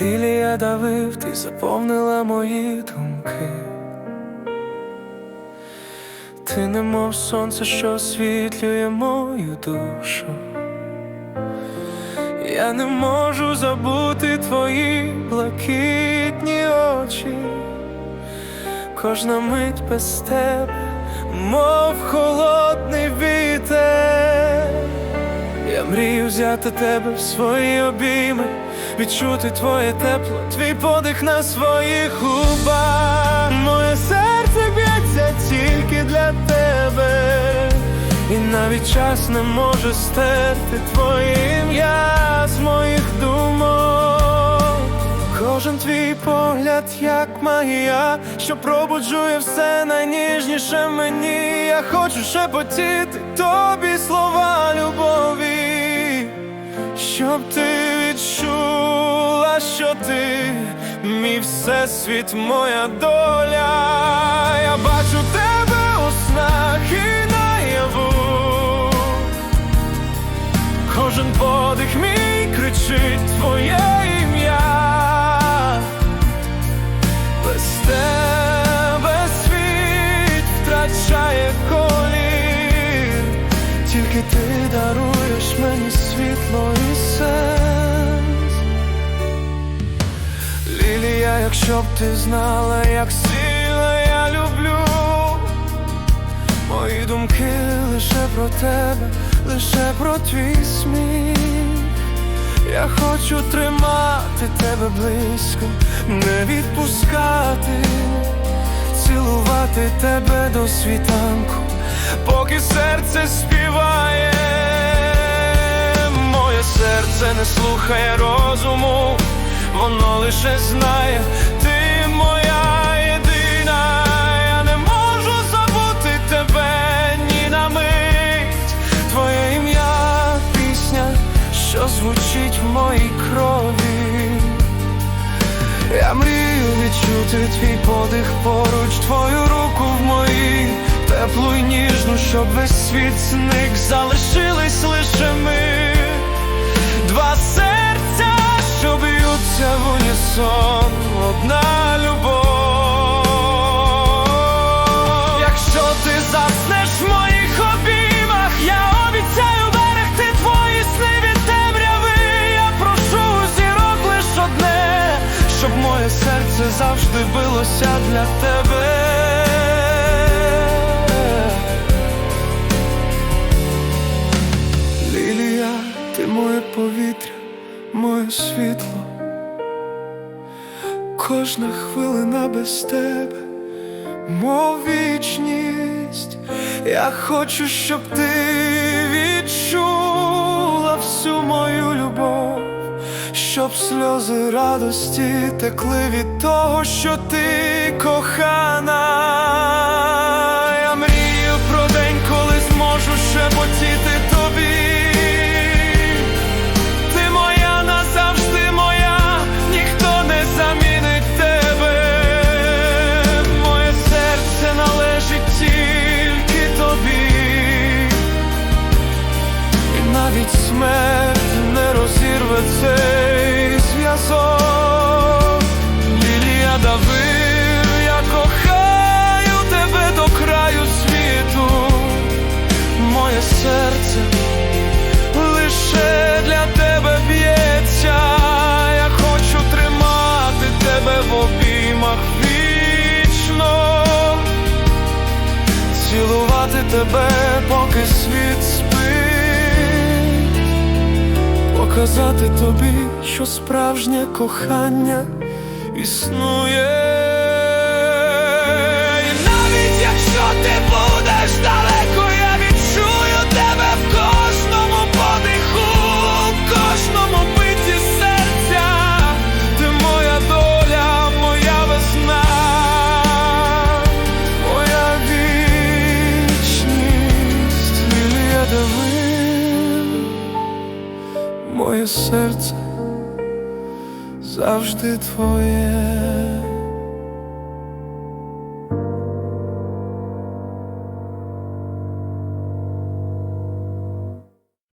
Лілія давив, ти заповнила мої думки. Ти немов сонце, що освітлює мою душу. Я не можу забути твої блакитні очі. Кожна мить без тебе, мов холодний вітер. Мрію взяти тебе в свої обійми, відчути твоє тепло, твій подих на своїх губах. Моє серце б'ється тільки для тебе, і навіть час не може стерти твоє ім'я з моїх думок. Кожен твій погляд, як магія, що пробуджує все найніжніше мені. Я хочу шепотіти тобі слова всесвіт, моя доля. Я бачу тебе у снах і наяву. Кожен подих мій кричить твоє ім'я. Без тебе світ втрачає колір, тільки ти даруєш мені світло якщо б ти знала, як сильно я люблю. Мої думки лише про тебе, лише про твій сміх. Я хочу тримати тебе близько, не відпускати, цілувати тебе до світанку, поки серце співає, моє серце не слухає розуму, воно лише знає, ти моя єдина, я не можу забути тебе ні на мить, твоє ім'я, пісня, що звучить в моїй крові. Я мрію відчути твій подих поруч, твою руку в моїй, теплу й ніжну, щоб весь світ зник, залишились лише ми, унісон, одна любов. Якщо ти заснеш в моїх обіймах, я обіцяю берегти твої сни від темряви. Я прошу зірок лиш одне, щоб моє серце завжди билося для тебе. Кожна хвилина без тебе, мов вічність. Я хочу, щоб ти відчула всю мою любов, щоб сльози радості текли від того, що ти кохана. Тебе, поки світ спить, показати тобі, що справжнє кохання існує. Моє серце завжди твоє.